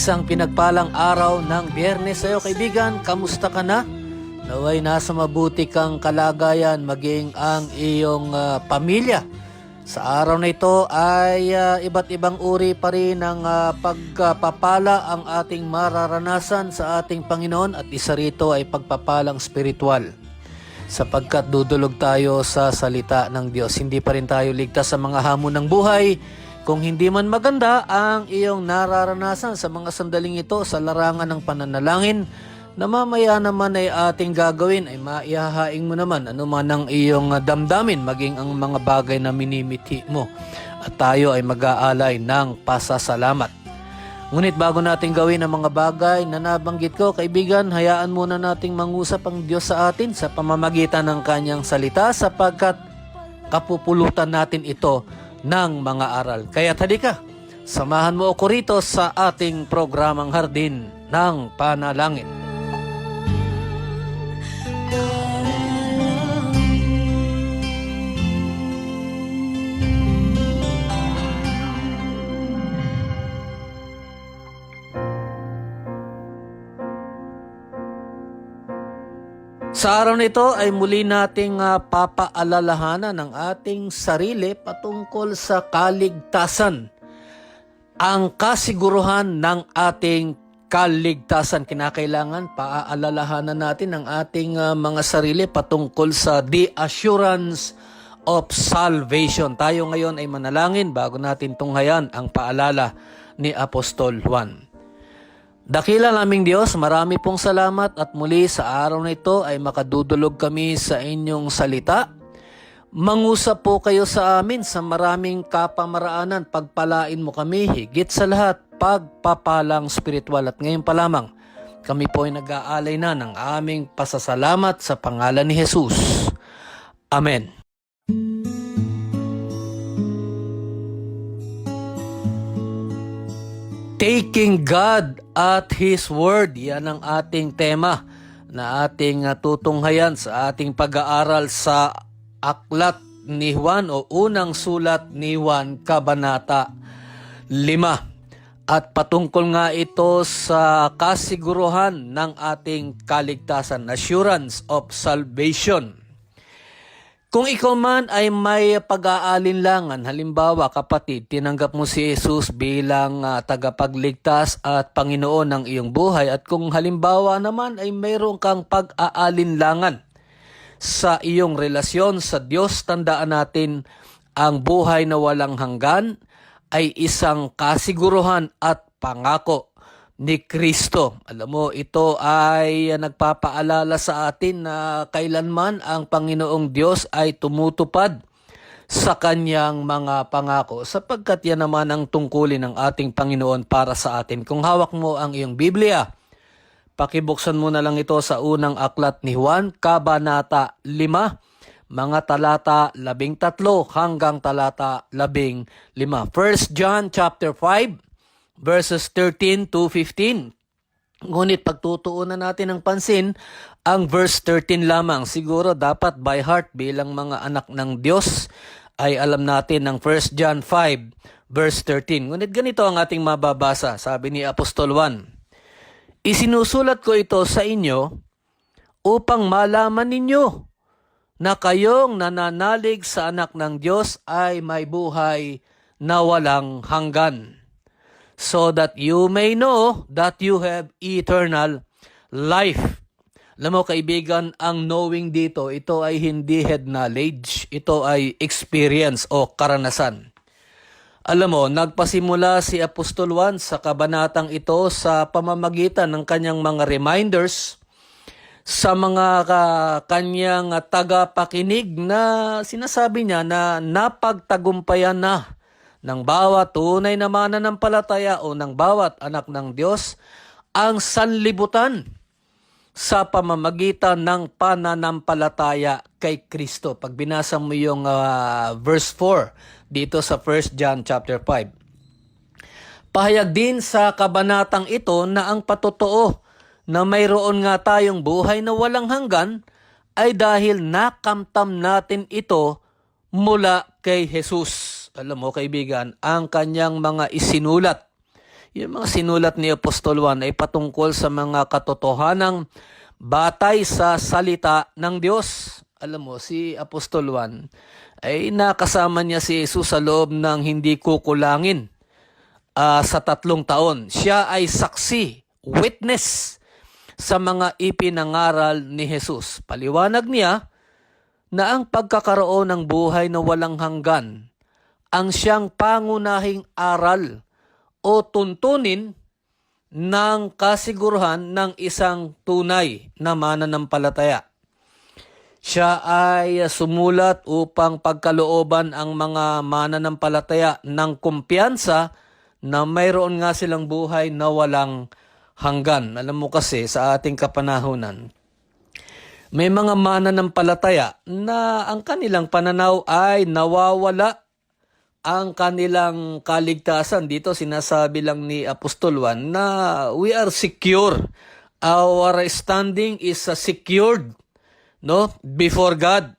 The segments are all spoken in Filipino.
Isang pinagpalang araw ng biyernes sa'yo kaibigan, kamusta ka na? Naway nasa mabuti kang kalagayan maging ang iyong ah, pamilya. Sa araw na ito ay ah, iba't ibang uri pa rin ng ah, pagpapala ang ating mararanasan sa ating Panginoon at isa rito ay pagpapalang spiritual sapagkat dudulog tayo sa salita ng Diyos. Hindi pa rin tayo ligtas sa mga hamon ng buhay. Kung hindi man maganda ang iyong nararanasan sa mga sandaling ito sa larangan ng pananalangin, na mamaya naman ay ating gagawin ay maihahaing mo naman ano man ang iyong damdamin maging ang mga bagay na minimithi mo at tayo ay mag-aalay ng pasasalamat. Ngunit bago natin gawin ang mga bagay na nabanggit ko, kaibigan, hayaan muna nating mangusap ang Diyos sa atin sa pamamagitan ng kanyang salita sapagkat kapupulutan natin ito ng mga aral. Kaya halika, samahan mo ako rito sa ating programang Hardin ng Panalangin. Sa araw na ito ay muli nating ah, papaalalahanan ng ating sarili patungkol sa kaligtasan. Ang kasiguruhan ng ating kaligtasan. Kinakailangan paaalalahanan natin ang ating ah, mga sarili patungkol sa the assurance of salvation. Tayo ngayon ay manalangin bago natin tunghayan ang paalala ni Apostol Juan. Dakila naming Diyos, marami pong salamat at muli sa araw na ito ay makadudulog kami sa inyong salita. Mangusap po kayo sa amin sa maraming kapamaraanan, pagpalain mo kami higit sa lahat, pagpapalang spiritual at ngayon pa lamang. Kami po ay nag-aalay na ng aming pasasalamat sa pangalan ni Jesus. Amen. Taking God at His Word, yan ang ating tema na ating uh, tutunghayan sa ating pag-aaral sa Aklat ni Juan o Unang Sulat ni Juan, Kabanata 5. At patungkol nga ito sa kasiguruhan ng ating kaligtasan, assurance of salvation. Kung ikaw man ay may pag-aalinlangan, halimbawa kapatid, tinanggap mo si Jesus bilang ah, tagapagligtas at Panginoon ng iyong buhay at kung halimbawa naman ay mayroon kang pag-aalinlangan sa iyong relasyon sa Diyos, tandaan natin ang buhay na walang hanggan ay isang kasiguruhan at pangako ni Kristo. Alam mo, ito ay nagpapaalala sa atin na kailanman ang Panginoong Diyos ay tumutupad sa kanyang mga pangako sapagkat yan naman ang tungkulin ng ating Panginoon para sa atin. Kung hawak mo ang iyong Biblia, pakibuksan mo na lang ito sa unang aklat ni Juan, Kabanata 5, mga talata 13 hanggang talata 15. 1 John chapter 5, verses 13 to 15. Ngunit pagtutuunan natin ng pansin ang verse 13 lamang. Siguro dapat by heart bilang mga anak ng Diyos ay alam natin ng 1 John 5 verse 13. Ngunit ganito ang ating mababasa, sabi ni Apostol 1. Isinusulat ko ito sa inyo upang malaman ninyo na kayong nananalig sa anak ng Diyos ay may buhay na walang hanggan so that you may know that you have eternal life. Alam mo kaibigan, ang knowing dito, ito ay hindi head knowledge, ito ay experience o karanasan. Alam mo, nagpasimula si Apostol Juan sa kabanatang ito sa pamamagitan ng kanyang mga reminders sa mga ka- kanyang tagapakinig na sinasabi niya na napagtagumpayan na ng bawat tunay na mananampalataya o ng bawat anak ng Diyos ang sanlibutan sa pamamagitan ng pananampalataya kay Kristo. Pag binasa mo yung ah, verse 4 dito sa 1 John chapter 5. Pahayag din sa kabanatang ito na ang patotoo na mayroon nga tayong buhay na walang hanggan ay dahil nakamtam natin ito mula kay Jesus. Alam mo kaibigan, ang kanyang mga isinulat yung mga sinulat ni Apostol Juan ay patungkol sa mga katotohanang batay sa salita ng Diyos. Alam mo, si Apostol Juan ay nakasama niya si Jesus sa loob ng hindi kukulangin ah, sa tatlong taon. Siya ay saksi, witness sa mga ipinangaral ni Jesus. Paliwanag niya na ang pagkakaroon ng buhay na walang hanggan ang siyang pangunahing aral o tuntunin ng kasiguruhan ng isang tunay na mananampalataya. Siya ay sumulat upang pagkalooban ang mga mananampalataya ng kumpiyansa na mayroon nga silang buhay na walang hanggan. Alam mo kasi sa ating kapanahunan, may mga mananampalataya na ang kanilang pananaw ay nawawala ang kanilang kaligtasan. Dito sinasabi lang ni Apostol Juan na we are secure. Our standing is secured no before God.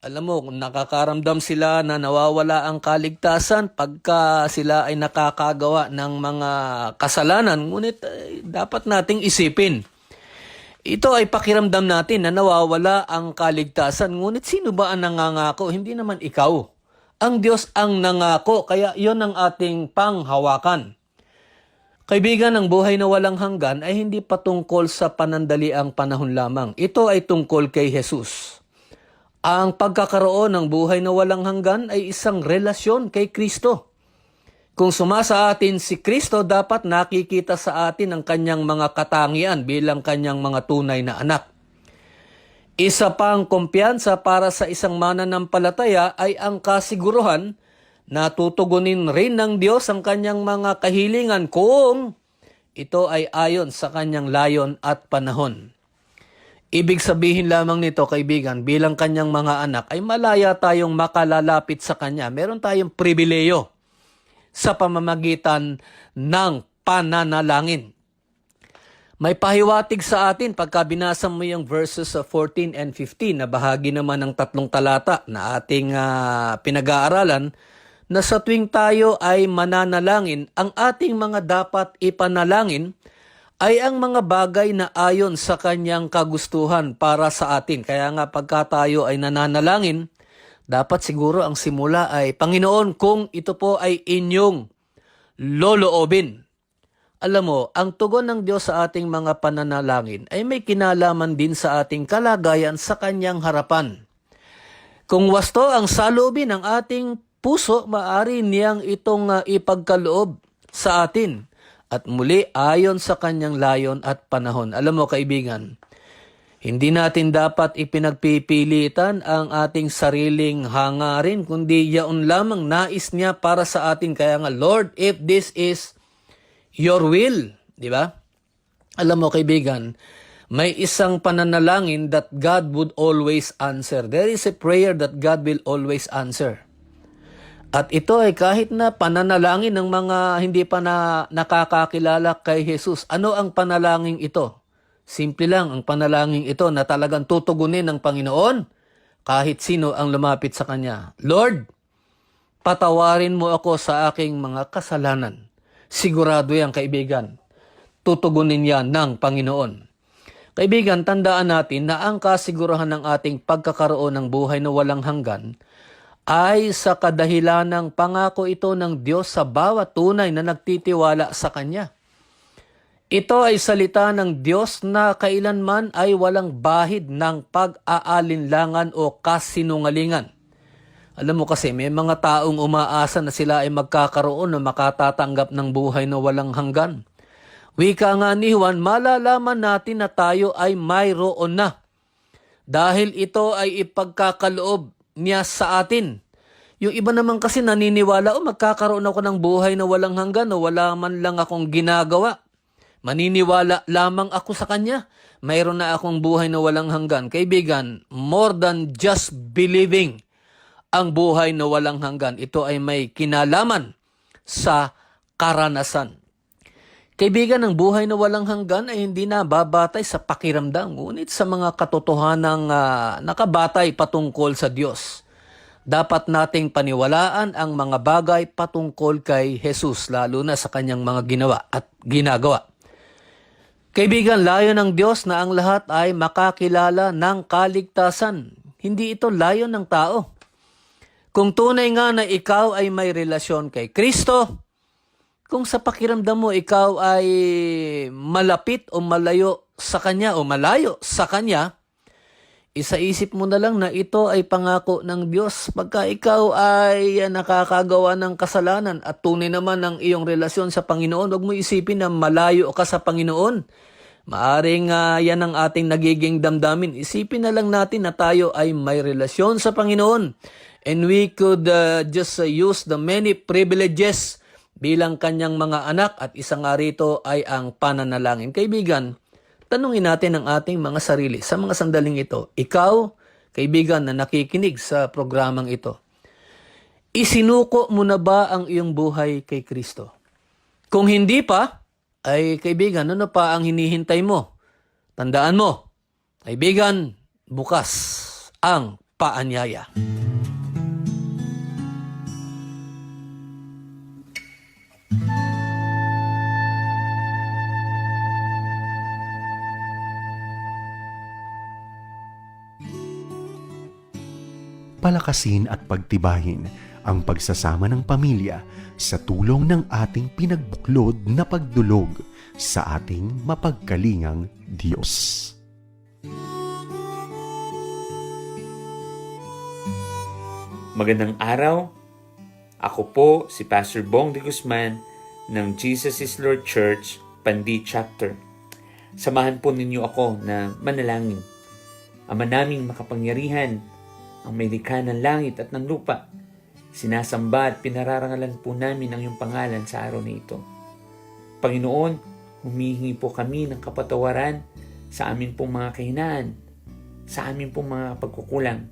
Alam mo, nakakaramdam sila na nawawala ang kaligtasan pagka sila ay nakakagawa ng mga kasalanan, ngunit eh, dapat nating isipin. Ito ay pakiramdam natin na nawawala ang kaligtasan, ngunit sino ba ang nangangako? Hindi naman ikaw. Ang Diyos ang nangako, kaya yon ang ating panghawakan. Kaibigan, ang buhay na walang hanggan ay hindi patungkol sa panandaliang panahon lamang. Ito ay tungkol kay Jesus. Ang pagkakaroon ng buhay na walang hanggan ay isang relasyon kay Kristo. Kung sumasa atin si Kristo, dapat nakikita sa atin ang kanyang mga katangian bilang kanyang mga tunay na anak. Isa pang kumpiyansa para sa isang mananampalataya ay ang kasiguruhan na tutugunin rin ng Diyos ang kanyang mga kahilingan kung ito ay ayon sa kanyang layon at panahon. Ibig sabihin lamang nito, kaibigan, bilang kanyang mga anak, ay malaya tayong makalalapit sa kanya. Meron tayong pribileyo sa pamamagitan ng pananalangin. May pahiwatig sa atin pagka binasa mo yung verses uh, 14 and 15 na bahagi naman ng tatlong talata na ating ah, pinag-aaralan na sa tuwing tayo ay mananalangin, ang ating mga dapat ipanalangin ay ang mga bagay na ayon sa kanyang kagustuhan para sa atin. Kaya nga pagka tayo ay nananalangin, dapat siguro ang simula ay, Panginoon, kung ito po ay inyong loloobin. Alam mo, ang tugon ng Diyos sa ating mga pananalangin ay may kinalaman din sa ating kalagayan sa kanyang harapan. Kung wasto ang salubin ng ating puso, maari niyang itong uh, ipagkaloob sa atin. At muli, ayon sa kanyang layon at panahon. Alam mo, kaibigan, hindi natin dapat ipinagpipilitan ang ating sariling hangarin, kundi yaon lamang nais niya para sa atin. Kaya nga, Lord, if this is your will, di ba? Alam mo kaibigan, may isang pananalangin that God would always answer. There is a prayer that God will always answer. At ito ay kahit na pananalangin ng mga hindi pa na nakakakilala kay Jesus. Ano ang panalangin ito? Simple lang ang panalangin ito na talagang tutugunin ng Panginoon kahit sino ang lumapit sa Kanya. Lord, patawarin mo ako sa aking mga kasalanan. Sigurado yan, kaibigan. Tutugunin yan ng Panginoon. Kaibigan, tandaan natin na ang kasigurahan ng ating pagkakaroon ng buhay na walang hanggan ay sa kadahilan ng pangako ito ng Diyos sa bawat tunay na nagtitiwala sa Kanya. Ito ay salita ng Diyos na kailanman ay walang bahid ng pag-aalinlangan o kasinungalingan. Alam mo kasi may mga taong umaasa na sila ay magkakaroon o makatatanggap ng buhay na walang hanggan. Wika nga ni Juan, malalaman natin na tayo ay mayroon na. Dahil ito ay ipagkakaloob niya sa atin. Yung iba naman kasi naniniwala, o magkakaroon ako ng buhay na walang hanggan o wala man lang akong ginagawa. Maniniwala lamang ako sa Kanya. Mayroon na akong buhay na walang hanggan. Kaibigan, more than just believing ang buhay na walang hanggan. Ito ay may kinalaman sa karanasan. Kaibigan, ang buhay na walang hanggan ay hindi na babatay sa pakiramdam, ngunit sa mga katotohanang ah, nakabatay patungkol sa Diyos. Dapat nating paniwalaan ang mga bagay patungkol kay Jesus, lalo na sa kanyang mga ginawa at ginagawa. Kaibigan, layo ng Diyos na ang lahat ay makakilala ng kaligtasan. Hindi ito layo ng tao. Kung tunay nga na ikaw ay may relasyon kay Kristo, kung sa pakiramdam mo ikaw ay malapit o malayo sa Kanya o malayo sa Kanya, isaisip mo na lang na ito ay pangako ng Diyos. Pagka ikaw ay nakakagawa ng kasalanan at tunay naman ang iyong relasyon sa Panginoon, huwag mo isipin na malayo ka sa Panginoon. Maaring ah, yan ang ating nagiging damdamin. Isipin na lang natin na tayo ay may relasyon sa Panginoon. And we could ah, just ah, use the many privileges bilang kanyang mga anak at isang nga rito ay ang pananalangin. Kaibigan, tanungin natin ang ating mga sarili sa mga sandaling ito. Ikaw, kaibigan na nakikinig sa programang ito, isinuko mo na ba ang iyong buhay kay Kristo? Kung hindi pa, ay kaibigan, ano pa ang hinihintay mo? Tandaan mo, kaibigan, bukas ang paanyaya. Palakasin at pagtibayin ang pagsasama ng pamilya sa tulong ng ating pinagbuklod na pagdulog sa ating mapagkalingang Diyos. Magandang araw. Ako po si Pastor Bong de Guzman ng Jesus is Lord Church, Pandi Chapter. Samahan po ninyo ako na manalangin. Ama naming makapangyarihan, ang may likha ng langit at ng lupa. Sinasamba at pinararangalan po namin ang iyong pangalan sa araw na ito. Panginoon, humihingi po kami ng kapatawaran sa amin pong mga kahinaan, sa amin pong mga pagkukulang,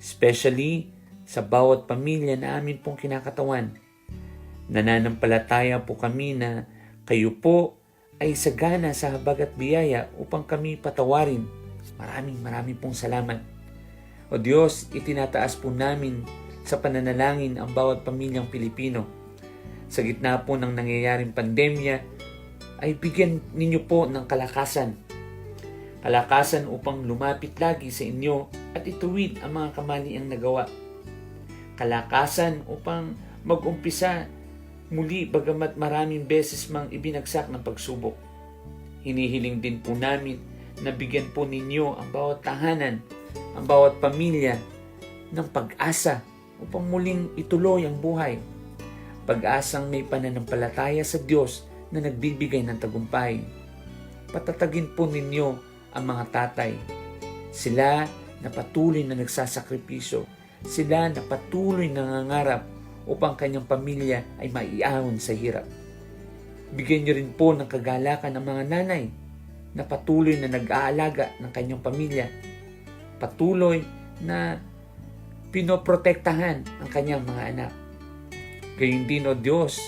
especially sa bawat pamilya na amin pong kinakatawan. Nananampalataya po kami na kayo po ay sagana sa habag at biyaya upang kami patawarin. Maraming maraming pong salamat. O Diyos, itinataas po namin sa pananalangin ang bawat pamilyang Pilipino. Sa gitna po ng nangyayaring pandemya, ay bigyan ninyo po ng kalakasan. Kalakasan upang lumapit lagi sa inyo at ituwid ang mga kamaliang nagawa. Kalakasan upang mag-umpisa muli bagamat maraming beses mang ibinagsak ng pagsubok. Hinihiling din po namin na bigyan po ninyo ang bawat tahanan, ang bawat pamilya ng pag-asa upang muling ituloy ang buhay. Pag-asang may pananampalataya sa Diyos na nagbibigay ng tagumpay. Patatagin po ninyo ang mga tatay. Sila na patuloy na nagsasakripisyo. Sila na patuloy na nangangarap upang kanyang pamilya ay maiahon sa hirap. Bigyan niyo rin po ng kagalakan ng mga nanay na patuloy na nag-aalaga ng kanyang pamilya. Patuloy na pinoprotektahan ang kanyang mga anak. Gayun din o Diyos,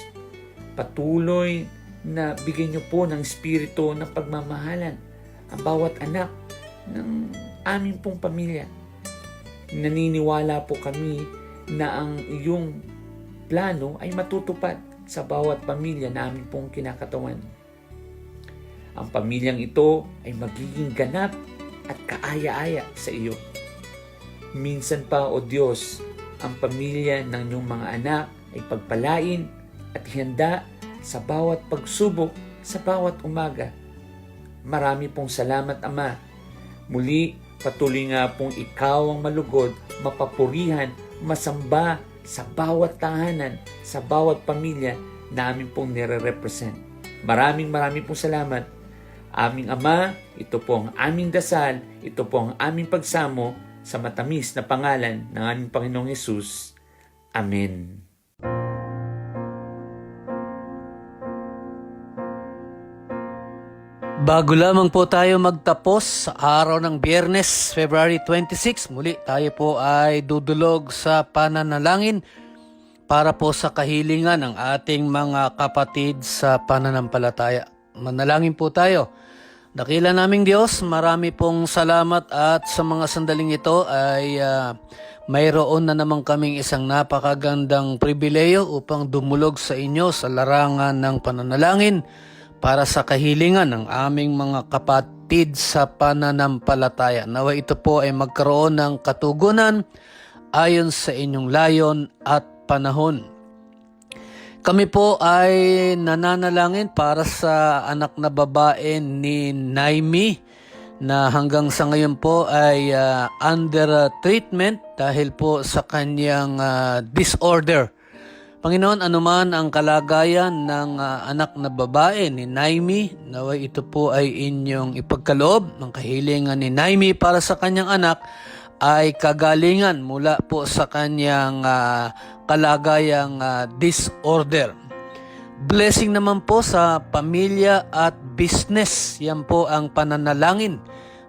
patuloy na bigyan niyo po ng spirito ng pagmamahalan ang bawat anak ng aming pong pamilya. Naniniwala po kami na ang iyong plano ay matutupad sa bawat pamilya na aming pong kinakatawan. Ang pamilyang ito ay magiging ganap at kaaya-aya sa iyo. Minsan pa, O Diyos, ang pamilya ng iyong mga anak ay pagpalain at ihanda sa bawat pagsubok sa bawat umaga. Marami pong salamat, Ama. Muli, patuloy nga pong ikaw ang malugod, mapapurihan, masamba sa bawat tahanan, sa bawat pamilya na amin pong nire-represent. Maraming maraming pong salamat. Aming Ama, ito po ang aming dasal, ito po ang aming pagsamo sa matamis na pangalan ng aming Panginoong Yesus. Amen. Bago lamang po tayo magtapos sa araw ng Biyernes, February 26, muli tayo po ay dudulog sa pananalangin para po sa kahilingan ng ating mga kapatid sa pananampalataya. Manalangin po tayo. Dakila naming Diyos, marami pong salamat at sa mga sandaling ito ay ah, mayroon na naman kaming isang napakagandang pribileyo upang dumulog sa inyo sa larangan ng pananalangin para sa kahilingan ng aming mga kapatid sa pananampalataya. Nawa ito po ay magkaroon ng katugunan ayon sa inyong layon at panahon. Kami po ay nananalangin para sa anak na babae ni Naimi na hanggang sa ngayon po ay ah, under ah, treatment dahil po sa kanyang ah, disorder. Panginoon, anuman ang kalagayan ng ah, anak na babae ni Naimi, naway ito po ay inyong ipagkaloob ng kahilingan ni Naimi para sa kanyang anak ay kagalingan mula po sa kanyang ah, kalagayang ah, disorder. Blessing naman po sa pamilya at business. Yan po ang pananalangin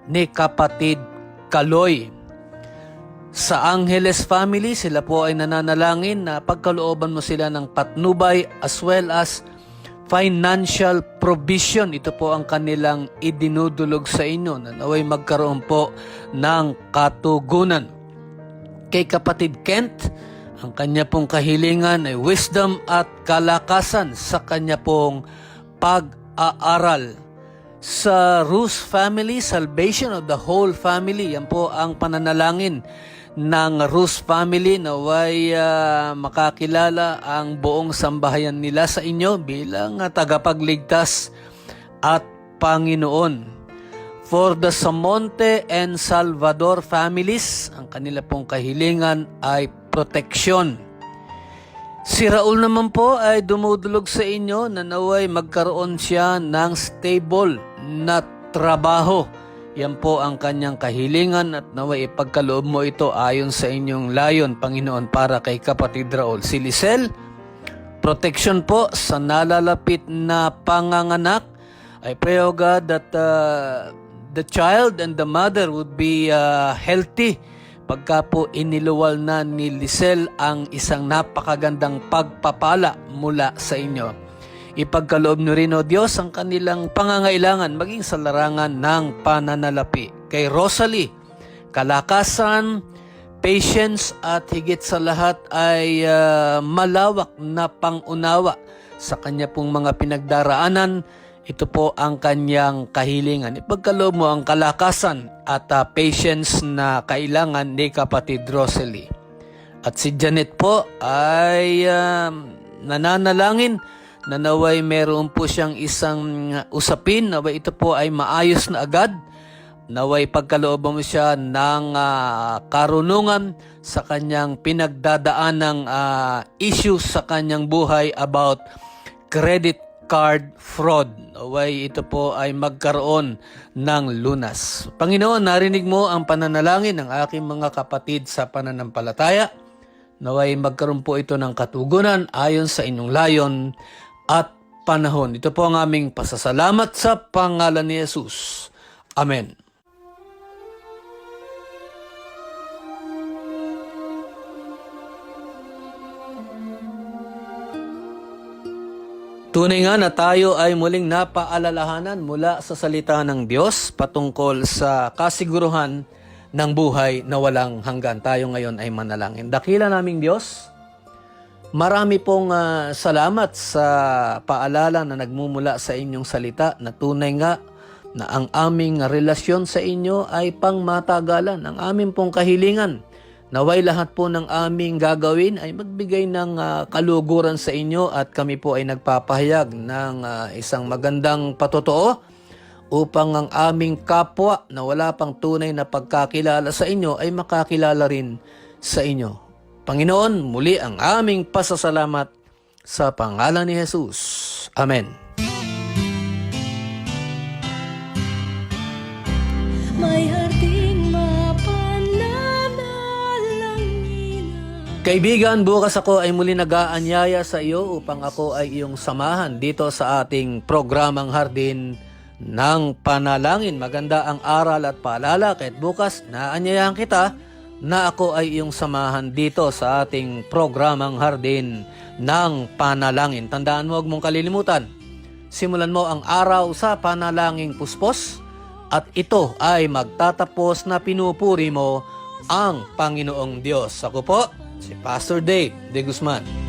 ni kapatid Kaloy. Sa Angeles family, sila po ay nananalangin na pagkalooban mo sila ng patnubay as well as financial provision. Ito po ang kanilang idinudulog sa inyo na naway magkaroon po ng katugunan. Kay kapatid Kent, ang kanya pong kahilingan ay wisdom at kalakasan sa kanya pong pag-aaral. Sa Rus family, salvation of the whole family, yan po ang pananalangin ng Rus family na way ah, makakilala ang buong sambahayan nila sa inyo bilang tagapagligtas at Panginoon. For the Samonte and Salvador families, ang kanila pong kahilingan ay proteksyon. Si Raul naman po ay dumudulog sa inyo na naway magkaroon siya ng stable na trabaho. Yan po ang kanyang kahilingan at naway ipagkaloob mo ito ayon sa inyong layon, Panginoon, para kay kapatid Raul. Si Lisel, protection po sa nalalapit na panganganak. I pray, O God, that uh, the child and the mother would be uh, healthy pagka po iniluwal na ni Lisel ang isang napakagandang pagpapala mula sa inyo. Ipagkaloob nyo rin, O Diyos, ang kanilang pangangailangan maging sa larangan ng pananalapi. Kay Rosalie, kalakasan, patience at higit sa lahat ay ah, malawak na pangunawa sa kanya pong mga pinagdaraanan. Ito po ang kanyang kahilingan. Ipagkaloob mo ang kalakasan at ah, patience na kailangan ni kapatid Rosalie. At si Janet po ay um, nananalangin na naway meron po siyang isang usapin, naway ito po ay maayos na agad, naway pagkalooban mo siya ng ah, karunungan sa kanyang pinagdadaan ng issues sa kanyang buhay about credit card fraud. Naway ito po ay magkaroon ng lunas. Panginoon, narinig mo ang pananalangin ng aking mga kapatid sa pananampalataya. Naway magkaroon po ito ng katugunan ayon sa inyong layon at panahon. Ito po ang aming pasasalamat sa pangalan ni Jesus. Amen. Tunay nga na tayo ay muling napaalalahanan mula sa salita ng Diyos patungkol sa kasiguruhan ng buhay na walang hanggan. Tayo ngayon ay manalangin. Dakila naming Diyos, marami pong ah, salamat sa paalala na nagmumula sa inyong salita na tunay nga na ang aming relasyon sa inyo ay pangmatagalan. Ang aming pong kahilingan Naway lahat po ng aming gagawin ay magbigay ng ah, kaluguran sa inyo at kami po ay nagpapahayag ng ah, isang magandang patotoo upang ang aming kapwa na wala pang tunay na pagkakilala sa inyo ay makakilala rin sa inyo. Panginoon, muli ang aming pasasalamat sa pangalan ni Jesus. Amen. May Kaibigan, bukas ako ay muli nag-aanyaya sa iyo upang ako ay iyong samahan dito sa ating programang Hardin ng Panalangin. Maganda ang aral at paalala kahit bukas naanyayahan kita na ako ay iyong samahan dito sa ating programang Hardin ng Panalangin. Tandaan mo, huwag mong kalilimutan. Simulan mo ang araw sa panalangin puspos at ito ay magtatapos na pinupuri mo ang Panginoong Diyos. Ako po, si Pastor Dave de Guzman.